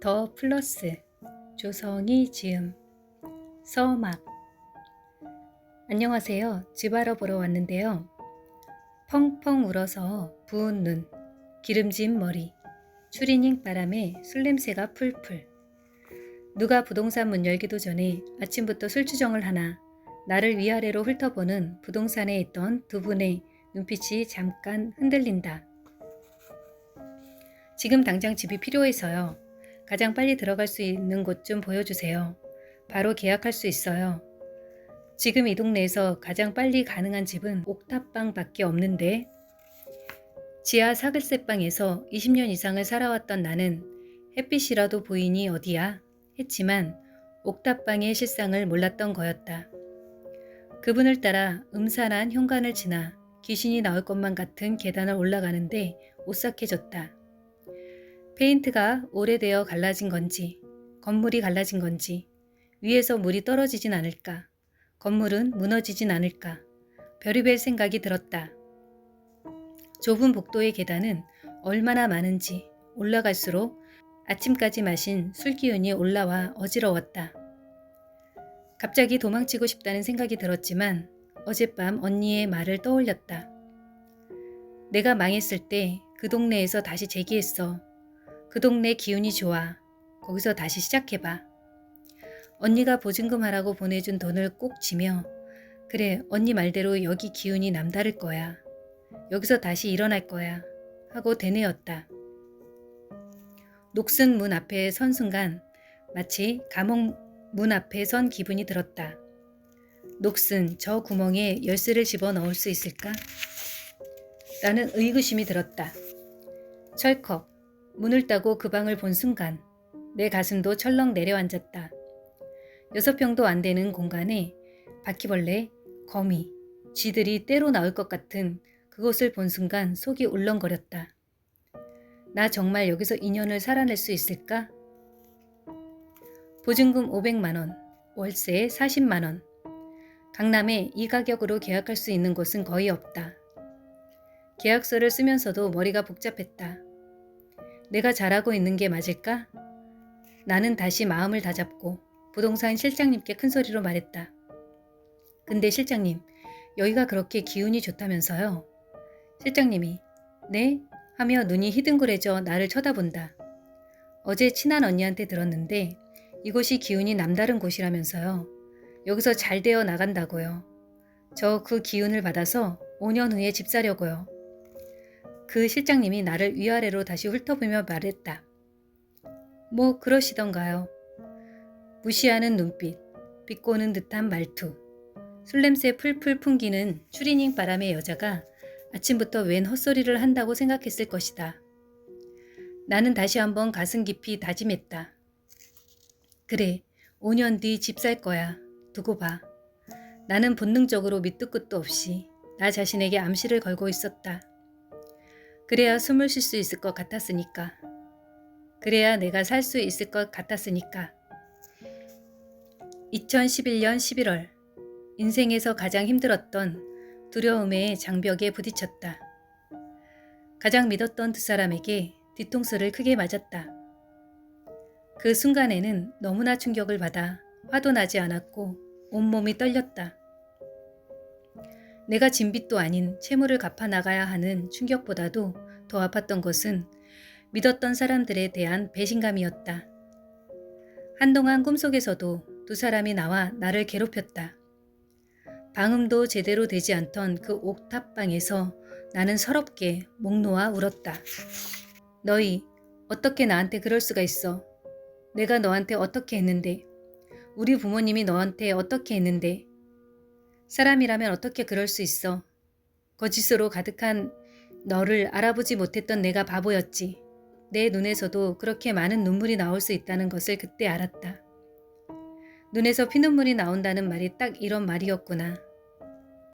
더 플러스 조성이 지음 서막 안녕하세요. 집알아 보러 왔는데요. 펑펑 울어서 부은 눈, 기름진 머리, 추리닝 바람에 술 냄새가 풀풀. 누가 부동산 문 열기도 전에 아침부터 술주정을 하나 나를 위아래로 훑어보는 부동산에 있던 두 분의 눈빛이 잠깐 흔들린다. 지금 당장 집이 필요해서요. 가장 빨리 들어갈 수 있는 곳 좀 보여주세요. 바로 계약할 수 있어요. 지금 이 동네에서 가장 빨리 가능한 집은 옥탑방밖에 없는데 지하 사글세방에서 20년 이상을 살아왔던 나는 햇빛이라도 보이니 어디야 했지만 옥탑방의 실상을 몰랐던 거였다. 그분을 따라 음산한 현관을 지나 귀신이 나올 것만 같은 계단을 올라가는데 오싹해졌다. 페인트가 오래되어 갈라진 건지, 건물이 갈라진 건지, 위에서 물이 떨어지진 않을까, 건물은 무너지진 않을까, 별의별 생각이 들었다. 좁은 복도의 계단은 얼마나 많은지 올라갈수록 아침까지 마신 술 기운이 올라와 어지러웠다. 갑자기 도망치고 싶다는 생각이 들었지만 어젯밤 언니의 말을 떠올렸다. 내가 망했을 때 그 동네에서 다시 재기했어. 그 동네 기운이 좋아. 거기서 다시 시작해봐. 언니가 보증금 하라고 보내준 돈을 꼭 쥐며 그래 언니 말대로 여기 기운이 남다를 거야. 여기서 다시 일어날 거야. 하고 되뇌었다. 녹슨 문 앞에 선 순간 마치 감옥 문 앞에 선 기분이 들었다. 녹슨 저 구멍에 열쇠를 집어 넣을 수 있을까? 나는 의구심이 들었다. 철컥 문을 따고 그 방을 본 순간 내 가슴도 철렁 내려앉았다. 여섯 평도 안 되는 공간에 바퀴벌레, 거미, 쥐들이 때로 나올 것 같은 그곳을 본 순간 속이 울렁거렸다. 나 정말 여기서 인연을 살아낼 수 있을까? 보증금 500만원, 월세 40만원. 강남에 이 가격으로 계약할 수 있는 곳은 거의 없다. 계약서를 쓰면서도 머리가 복잡했다. 내가 잘하고 있는 게 맞을까? 나는 다시 마음을 다잡고 부동산 실장님께 큰 소리로 말했다. 근데 실장님, 여기가 그렇게 기운이 좋다면서요? 실장님이, 네? 하며 눈이 희둥그레져 나를 쳐다본다. 어제 친한 언니한테 들었는데 이곳이 기운이 남다른 곳이라면서요. 여기서 잘 되어 나간다고요. 저 그 기운을 받아서 5년 후에 집 사려고요. 그 실장님이 나를 위아래로 다시 훑어보며 말했다. 뭐 그러시던가요. 무시하는 눈빛, 비꼬는 듯한 말투, 술냄새 풀풀 풍기는 추리닝 바람의 여자가 아침부터 웬 헛소리를 한다고 생각했을 것이다. 나는 다시 한번 가슴 깊이 다짐했다. 그래, 5년 뒤 집 살 거야. 두고 봐. 나는 본능적으로 밑도 끝도 없이 나 자신에게 암시를 걸고 있었다. 그래야 숨을 쉴 수 있을 것 같았으니까. 그래야 내가 살 수 있을 것 같았으니까. 2011년 11월, 인생에서 가장 힘들었던 두려움의 장벽에 부딪혔다. 가장 믿었던 두 사람에게 뒤통수를 크게 맞았다. 그 순간에는 너무나 충격을 받아 화도 나지 않았고 온몸이 떨렸다. 내가 진 빚도 아닌 채무를 갚아 나가야 하는 충격보다도 더 아팠던 것은 믿었던 사람들에 대한 배신감이었다. 한동안 꿈속에서도 두 사람이 나와 나를 괴롭혔다. 방음도 제대로 되지 않던 그 옥탑방에서 나는 서럽게 목 놓아 울었다. 너희 어떻게 나한테 그럴 수가 있어? 내가 너한테 어떻게 했는데? 우리 부모님이 너한테 어떻게 했는데? 사람이라면 어떻게 그럴 수 있어? 거짓으로 가득한 너를 알아보지 못했던 내가 바보였지. 내 눈에서도 그렇게 많은 눈물이 나올 수 있다는 것을 그때 알았다. 눈에서 피눈물이 나온다는 말이 딱 이런 말이었구나.